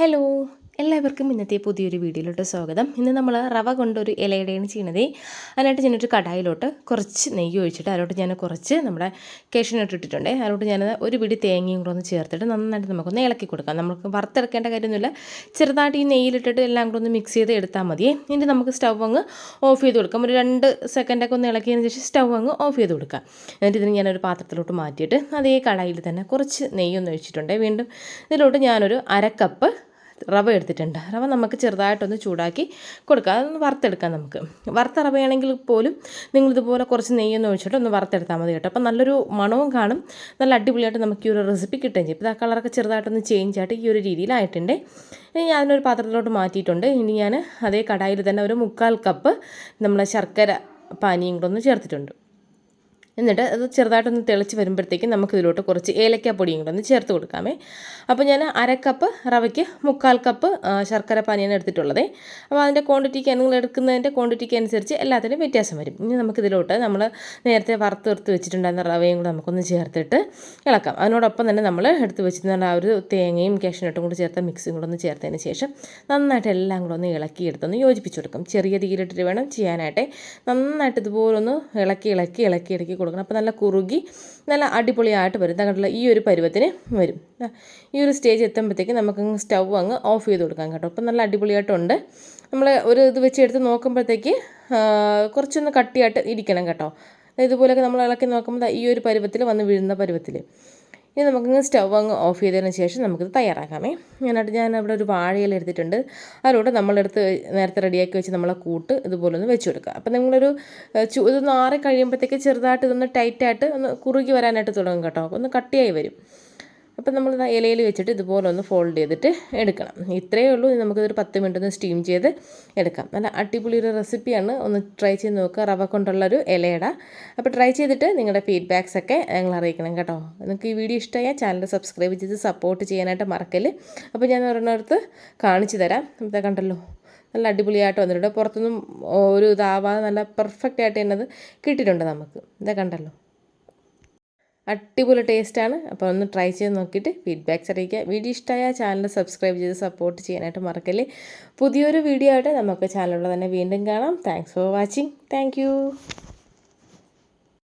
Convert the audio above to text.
Hello എല്ലാവർക്കും ഇന്നത്തെ പുതിയൊരു വീഡിയോയിലോട്ട് സ്വാഗതം. ഇന്ന് നമ്മൾ റവ കൊണ്ടൊരു ഇലയുടെയാണ് ചെയ്യണത്. അതിനായിട്ട് ഞാനൊരു കടായിലോട്ട് കുറച്ച് നെയ്യ് ഒഴിച്ചിട്ട് അതിലോട്ട് ഞാൻ കുറച്ച് നമ്മുടെ കേഷനോട്ട് ഇട്ടിട്ടുണ്ട്. അതിലോട്ട് ഞാൻ ഒരു പിടി തേങ്ങയും കൂടെ ഒന്ന് ചേർത്തിട്ട് നന്നായിട്ട് നമുക്കൊന്ന് ഇളക്കി കൊടുക്കാം. നമുക്ക് വറുത്തെടുക്കേണ്ട കാര്യമൊന്നുമില്ല. ചെറുതായിട്ട് ഈ നെയ്യിലിട്ടിട്ട് എല്ലാം കൂടെ ഒന്ന് മിക്സ് ചെയ്ത് എടുത്താൽ മതി. ഇനി നമുക്ക് സ്റ്റൗ അങ്ങ് ഓഫ് ചെയ്ത് കൊടുക്കാം. ഒരു രണ്ട് സെക്കൻഡൊക്കെ ഒന്ന് ഇളക്കിയതിന് ശേഷം സ്റ്റൗ അങ്ങ് ഓഫ് ചെയ്ത് കൊടുക്കാം. എന്നിട്ട് ഇതിന് ഞാനൊരു പാത്രത്തിലോട്ട് മാറ്റിയിട്ട് അതേ കടായിൽ തന്നെ കുറച്ച് നെയ്യൊന്ന് ഒഴിച്ചിട്ടുണ്ട്. വീണ്ടും ഇതിലോട്ട് ഞാനൊരു അരക്കപ്പ് റവ എടുത്തിട്ടുണ്ട്. റവ നമുക്ക് ചെറുതായിട്ടൊന്ന് ചൂടാക്കി കൊടുക്കാം. അതൊന്ന് വറുത്തെടുക്കാം നമുക്ക്. വറുത്ത റവയാണെങ്കിൽ പോലും നിങ്ങളിതുപോലെ കുറച്ച് നെയ്യൊന്ന് ഒഴിച്ചിട്ട് ഒന്ന് വറുത്തെടുത്താൽ മതി കേട്ടോ. അപ്പം നല്ലൊരു മണവും കാണും. നല്ല അടിപൊളിയായിട്ട് നമുക്ക് ഈ ഒരു റെസിപ്പി കിട്ടുകയും ചെയ്യും. ഇപ്പോൾ ആ കളറൊക്കെ ചെറുതായിട്ടൊന്ന് ചേഞ്ച് ആയിട്ട് ഈ ഒരു രീതിയിലായിട്ടുണ്ട്. ഇനി ഞാനൊരു പാത്രത്തിലോട്ട് മാറ്റിയിട്ടുണ്ട്. ഇനി ഞാൻ അതേ കടായിൽ തന്നെ ഒരു മുക്കാൽ കപ്പ് നമ്മളെ ശർക്കര പാനിയും കൂടെ ഒന്ന് ചേർത്തിട്ടുണ്ട്. എന്നിട്ട് അത് ചെറുതായിട്ടൊന്ന് തിളച്ച് വരുമ്പോഴത്തേക്കും നമുക്ക് ഇതിലോട്ട് കുറച്ച് ഏലക്കാപ്പൊടിയും കൂടെ ഒന്ന് ചേർത്ത് കൊടുക്കാമേ. അപ്പോൾ ഞാൻ അരക്കപ്പ് റവയ്ക്ക് മുക്കാൽ കപ്പ് ശർക്കര പാനിയാണ് എടുത്തിട്ടുള്ളത്. അപ്പോൾ അതിന്റെ ക്വാണ്ടിറ്റിക്ക് നിങ്ങൾ എടുക്കുന്നതിന്റെ ക്വാണ്ടിറ്റിക്ക് അനുസരിച്ച് എല്ലാത്തിനും വ്യത്യാസം വരും. ഇനി നമുക്കിതിലോട്ട് നമ്മൾ നേരത്തെ വറുത്ത് വറുത്ത് വെച്ചിട്ടുണ്ടായിരുന്ന റവയും കൂടെ നമുക്കൊന്ന് ചേർത്തിട്ട് ഇളക്കാം. അതിനോടൊപ്പം തന്നെ നമ്മൾ എടുത്ത് വെച്ചിരുന്ന ആ ഒരു തേങ്ങയും കാഷ്നട്ടും കൂടെ ചേർത്ത മിക്സും കൂടെ ഒന്ന് ചേർത്തതിന് ശേഷം നന്നായിട്ട് എല്ലാം കൂടെ ഒന്ന് ഇളക്കി എടുത്തൊന്ന് യോജിപ്പിച്ചു കൊടുക്കും. ചെറിയ തീയിലിട്ടിട്ട് വേണം ചെയ്യാനായിട്ട്. നന്നായിട്ട് ഇതുപോലൊന്ന് ഇളക്കി ഇളക്കി ഇളക്കി ഇളക്കി കൊടുക്കണം. അപ്പോൾ നല്ല കുറുകി നല്ല അടിപൊളിയായിട്ട് വരും. തങ്ങളുടെ ഈ ഒരു പരുവത്തിന് വരും. ഈ ഒരു സ്റ്റേജ് എത്തുമ്പോഴത്തേക്ക് നമുക്ക് സ്റ്റൗ അങ്ങ് ഓഫ് ചെയ്ത് കൊടുക്കാം കേട്ടോ. അപ്പോൾ നല്ല അടിപൊളിയായിട്ടുണ്ട്. നമ്മൾ ഒരു ഇത് വെച്ച് എടുത്ത് നോക്കുമ്പോഴത്തേക്ക് കുറച്ചൊന്ന് കട്ടിയായിട്ട് ഇരിക്കണം കേട്ടോ. ഇതുപോലെയൊക്കെ നമ്മൾ ഇളക്കി നോക്കുമ്പോൾ ഈ ഒരു പരുവത്തിൽ വന്ന് വീഴുന്ന പരുവത്തിൽ. ഇനി നമുക്കിങ്ങ് സ്റ്റവ് അങ്ങ് ഓഫ് ചെയ്തതിന് ശേഷം നമുക്കിത് തയ്യാറാക്കാമേ. ഞാനായിട്ട് ഞാൻ അവിടെ ഒരു വാഴയില എടുത്തിട്ടുണ്ട്. അതിലൂടെ നമ്മളെടുത്ത് നേരത്തെ റെഡിയാക്കി വെച്ച് നമ്മളെ കൂട്ട് ഇതുപോലെ ഒന്ന് വെച്ച് കൊടുക്കുക. അപ്പം നിങ്ങളൊരു ചു ഇതൊന്ന് ആറി കഴിയുമ്പോഴത്തേക്ക് ചെറുതായിട്ട് ഇതൊന്ന് ടൈറ്റായിട്ട് ഒന്ന് കുറുകി വരാനായിട്ട് തുടങ്ങും കേട്ടോ. ഒന്ന് കട്ടിയായി വരും. അപ്പം നമ്മൾ ഇലയിൽ വെച്ചിട്ട് ഇതുപോലെ ഒന്ന് ഫോൾഡ് ചെയ്തിട്ട് എടുക്കണം. ഇത്രയേ ഉള്ളൂ. നമുക്കിതൊരു പത്ത് മിനിറ്റ് ഒന്ന് സ്റ്റീം ചെയ്ത് എടുക്കാം. നല്ല അടിപൊളി ഒരു റെസിപ്പിയാണ് ഒന്ന് ട്രൈ ചെയ്ത് നോക്കുക റവ കൊണ്ടുള്ളൊരു ഇലയിട. അപ്പോൾ ട്രൈ ചെയ്തിട്ട് നിങ്ങളുടെ ഫീഡ്ബാക്സ് ഒക്കെ ഞങ്ങൾ അറിയിക്കണം കേട്ടോ. നിങ്ങൾക്ക് ഈ വീഡിയോ ഇഷ്ടമായാൽ ചാനൽ സബ്സ്ക്രൈബ് ചെയ്ത് സപ്പോർട്ട് ചെയ്യാനായിട്ട് മറക്കൽ. അപ്പോൾ ഞാൻ ഒരെണ്ണടുത്ത് കാണിച്ചു തരാം. ഇതാ കണ്ടല്ലോ. നല്ല അടിപൊളിയായിട്ട് വന്നിട്ടുണ്ട്. പുറത്തൊന്നും ഒരു ഇതാവാതെ നല്ല പെർഫെക്റ്റ് ആയിട്ട് അത് കിട്ടിയിട്ടുണ്ട് നമുക്ക്. ഇതാ കണ്ടല്ലോ. അടിപൊളി ടേസ്റ്റാണ്. അപ്പോൾ ഒന്ന് ട്രൈ ചെയ്ത് നോക്കിയിട്ട് ഫീഡ്ബാക്ക്സ് അറിയിക്കുക. വീഡിയോ ഇഷ്ടമായ ചാനൽ സബ്സ്ക്രൈബ് ചെയ്ത് സപ്പോർട്ട് ചെയ്യാനായിട്ട് മറക്കല്ലേ. പുതിയൊരു വീഡിയോ ആയിട്ട് നമുക്ക് ചാനലിലൂടെ തന്നെ വീണ്ടും കാണാം. Thanks for watching thank